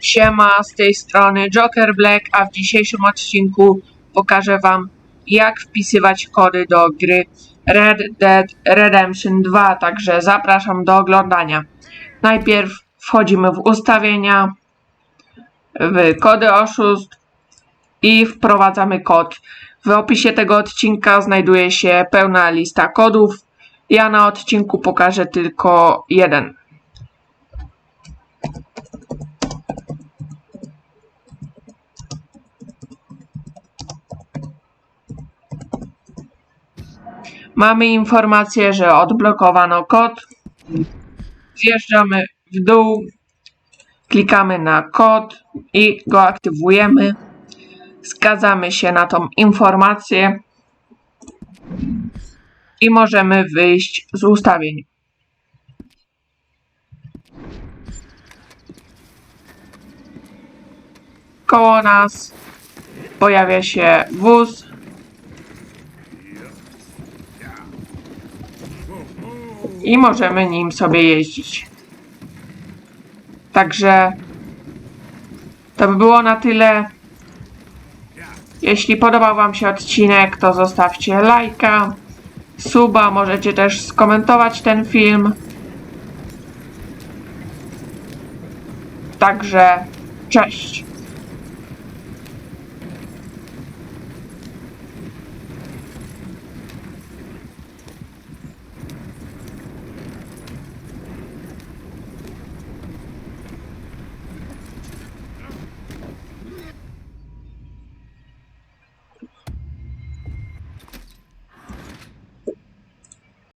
Siema, z tej strony Joker Black, a w dzisiejszym odcinku pokażę Wam, jak wpisywać kody do gry Red Dead Redemption 2, także zapraszam do oglądania. Najpierw wchodzimy w ustawienia, w kody oszustw i wprowadzamy kod. W opisie tego odcinka znajduje się pełna lista kodów. Ja na odcinku pokażę tylko jeden. Mamy informację, że odblokowano kod. Zjeżdżamy w dół, klikamy na kod i go aktywujemy. Zgadzamy się na tą informację i możemy wyjść z ustawień. Koło nas pojawia się wóz. I możemy nim sobie jeździć. Także to by było na tyle. Jeśli podobał Wam się odcinek, to zostawcie lajka, suba, możecie też skomentować ten film. Także cześć.